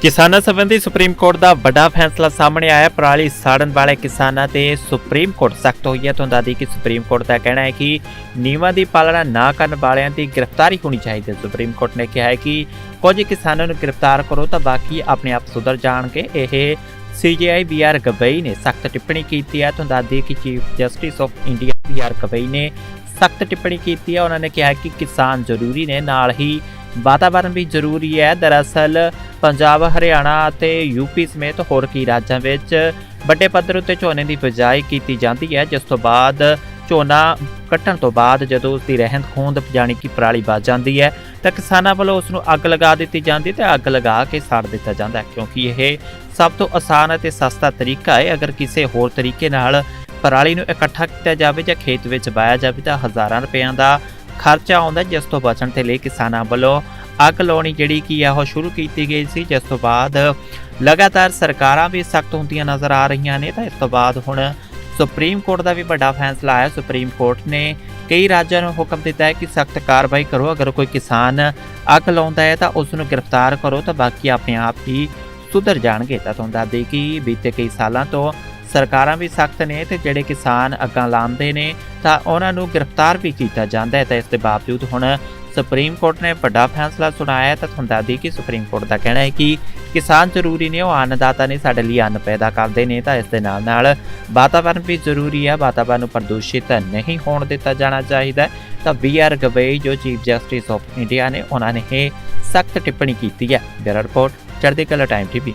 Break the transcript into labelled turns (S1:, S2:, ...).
S1: ਕਿਸਾਨਾਂ ਸੰਬੰਧੀ supreme court ਦਾ ਵੱਡਾ ਫੈਸਲਾ ਸਾਹਮਣੇ ਆਇਆ। ਪਰਾਲੀ ਸਾੜਨ ਵਾਲੇ ਕਿਸਾਨਾਂ ਤੇ ਸੁਪਰੀਮ ਕੋਰਟ ਸਖਤ ਹੋਈ ਹੈ। ਤੁਹਾਨੂੰ ਦੱਸਦੀ ਕਿ ਸੁਪਰੀਮ ਕੋਰਟ ਦਾ ਕਹਿਣਾ ਹੈ ਕਿ ਨਿਯਮਾਂ ਦੀ ਪਾਲਣਾ ਨਾ ਕਰਨ ਵਾਲਿਆਂ ਦੀ ਗ੍ਰਿਫਤਾਰੀ ਹੋਣੀ ਚਾਹੀਦੀ ਹੈ। ਸੁਪਰੀਮ ਕੋਰਟ ਨੇ ਕਿਹਾ ਹੈ ਕਿ ਕੁਝ ਕਿਸਾਨਾਂ ਨੂੰ ਗ੍ਰਿਫਤਾਰ ਕਰੋ ਤਾਂ ਬਾਕੀ ਆਪਣੇ ਆਪ ਸੁਧਰ ਜਾਣਗੇ। ਇਹ ਸੀਜੀਆਈ ਬੀਆਰ ਗਵਈ ਨੇ ਸਖਤ ਟਿੱਪਣੀ ਕੀਤੀ ਹੈ। ਤੁਹਾਨੂੰ ਦੱਸਦੀ ਕਿ chief justice of India B R Gavai ਨੇ ਸਖਤ ਟਿੱਪਣੀ ਕੀਤੀ ਹੈ। ਉਹਨਾਂ ਨੇ ਕਿਹਾ ਕਿ ਕਿਸਾਨ ਜ਼ਰੂਰੀ ਨੇ। ਨਾਲ ਹੀ ਵਾਤਾਵਰਣ ਵੀ ਜ਼ਰੂਰੀ ਹੈ। ਦਰਅਸਲ ਪੰਜਾਬ, ਹਰਿਆਣਾ ਅਤੇ ਯੂਪੀ ਸਮੇਤ ਹੋਰ ਕਈ ਰਾਜਾਂ ਵਿੱਚ ਵੱਡੇ ਪੱਧਰ ਉੱਤੇ ਝੋਨੇ ਦੀ ਬਿਜਾਈ ਕੀਤੀ ਜਾਂਦੀ ਹੈ, ਜਿਸ ਤੋਂ ਬਾਅਦ ਝੋਨਾ ਕੱਟਣ ਤੋਂ ਬਾਅਦ ਜਦੋਂ ਉਸ ਦੀ ਰਹਿੰਦ ਖੂੰਦ ਜਾਣੀ ਕਿ ਪਰਾਲੀ ਵੱਜ ਜਾਂਦੀ ਹੈ, ਤਾਂ ਕਿਸਾਨਾਂ ਵੱਲੋਂ ਉਸ ਨੂੰ ਅੱਗ ਲਗਾ ਦਿੱਤੀ ਜਾਂਦੀ ਹੈ ਤੇ ਅੱਗ ਲਗਾ ਕੇ ਸਾੜ ਦਿੱਤਾ ਜਾਂਦਾ ਕਿਉਂਕਿ ਇਹ ਸਭ ਤੋਂ ਆਸਾਨ ਅਤੇ ਸਸਤਾ ਤਰੀਕਾ ਹੈ। ਅਗਰ ਕਿਸੇ ਹੋਰ ਤਰੀਕੇ ਨਾਲ ਪਰਾਲੀ ਨੂੰ ਇਕੱਠਾ ਕੀਤਾ ਜਾਵੇ ਜਾਂ ਖੇਤ ਵਿੱਚ ਵਾਇਆ ਜਾਵੇ ਤਾਂ ਹਜ਼ਾਰਾਂ ਰੁਪਇਆਂ ਦਾ ਖਰਚਾ ਆਉਂਦਾ ਜਿਸ ਤੋਂ ਬਚਣ ਦੇ ਲਈ ਕਿਸਾਨਾਂ ਵੱਲੋਂ ਅੱਗ ਲਾਉਣੀ ਜਿਹੜੀ ਕੀ ਆ, ਉਹ ਸ਼ੁਰੂ ਕੀਤੀ ਗਈ ਸੀ। ਜਿਸ ਤੋਂ ਬਾਅਦ ਲਗਾਤਾਰ ਸਰਕਾਰਾਂ ਵੀ ਸਖਤ ਹੁੰਦੀਆਂ ਨਜ਼ਰ ਆ ਰਹੀਆਂ ਨੇ। ਤਾਂ ਇਸ ਤੋਂ ਬਾਅਦ ਹੁਣ ਸੁਪਰੀਮ ਕੋਰਟ ਦਾ ਵੀ ਵੱਡਾ ਫੈਸਲਾ ਆਇਆ। ਸੁਪਰੀਮ ਕੋਰਟ ਨੇ ਕਈ ਰਾਜਾਂ ਨੂੰ ਹੁਕਮ ਦਿੱਤਾ ਹੈ ਕਿ ਸਖਤ ਕਾਰਵਾਈ ਕਰੋ। ਅਗਰ ਕੋਈ ਕਿਸਾਨ ਅੱਗ ਲਾਉਂਦਾ ਹੈ, ਤਾਂ ਉਸ ਨੂੰ ਗ੍ਰਿਫਤਾਰ ਕਰੋ। ਤਾਂ ਬਾਕੀ ਆਪਣੇ ਆਪ ਹੀ ਸੁਧਰ ਜਾਣਗੇ। ਤਾਂ ਤੁਹਾਨੂੰ ਦੱਸ ਦੇਈਏ ਕਿ ਬੀਤੇ ਕਈ ਸਾਲਾਂ ਤੋਂ ਸਰਕਾਰਾਂ ਵੀ ਸਖਤ ਨੇ ਤੇ ਜਿਹੜੇ ਕਿਸਾਨ ਅੱਗਾਂ ਲਾਉਂਦੇ ਨੇ ਤਾਂ ਉਹਨਾਂ ਨੂੰ ਗ੍ਰਿਫਤਾਰ ਵੀ ਕੀਤਾ ਜਾਂਦਾ ਹੈ ਤਾਂ ਇਸ ਦੇ ਬਾਵਜੂਦ ਹੁਣ ਸੁਪਰੀਮ ਕੋਰਟ ਨੇ ਵੱਡਾ ਫੈਸਲਾ ਸੁਣਾਇਆ ਤਾਂ ਤੁਹਾਨੂੰ ਦੱਸ ਦੇਈਏ ਕਿ ਸੁਪਰੀਮ ਕੋਰਟ ਦਾ ਕਹਿਣਾ ਹੈ ਕਿ ਕਿਸਾਨ ਜ਼ਰੂਰੀ ਨੇ, ਉਹ ਅੰਨਦਾਤਾ ਨੇ, ਸਾਡੇ ਲਈ ਅੰਨ ਪੈਦਾ ਕਰਦੇ ਨੇ ਤਾਂ ਇਸ ਦੇ ਨਾਲ ਨਾਲ ਵਾਤਾਵਰਣ ਵੀ ਜ਼ਰੂਰੀ ਹੈ ਵਾਤਾਵਰਣ ਨੂੰ ਪ੍ਰਦੂਸ਼ਿਤ ਨਹੀਂ ਹੋਣ ਦਿੱਤਾ ਜਾਣਾ ਚਾਹੀਦਾ ਤਾਂ ਬੀ ਆਰ ਗਵਈ, ਜੋ ਚੀਫ ਜਸਟਿਸ ਆਫ ਇੰਡੀਆ ਨੇ, ਉਹਨਾਂ ਨੇ ਇਹ ਸਖਤ ਟਿੱਪਣੀ ਕੀਤੀ ਹੈ। Bureau report, Chardi Kala time TV.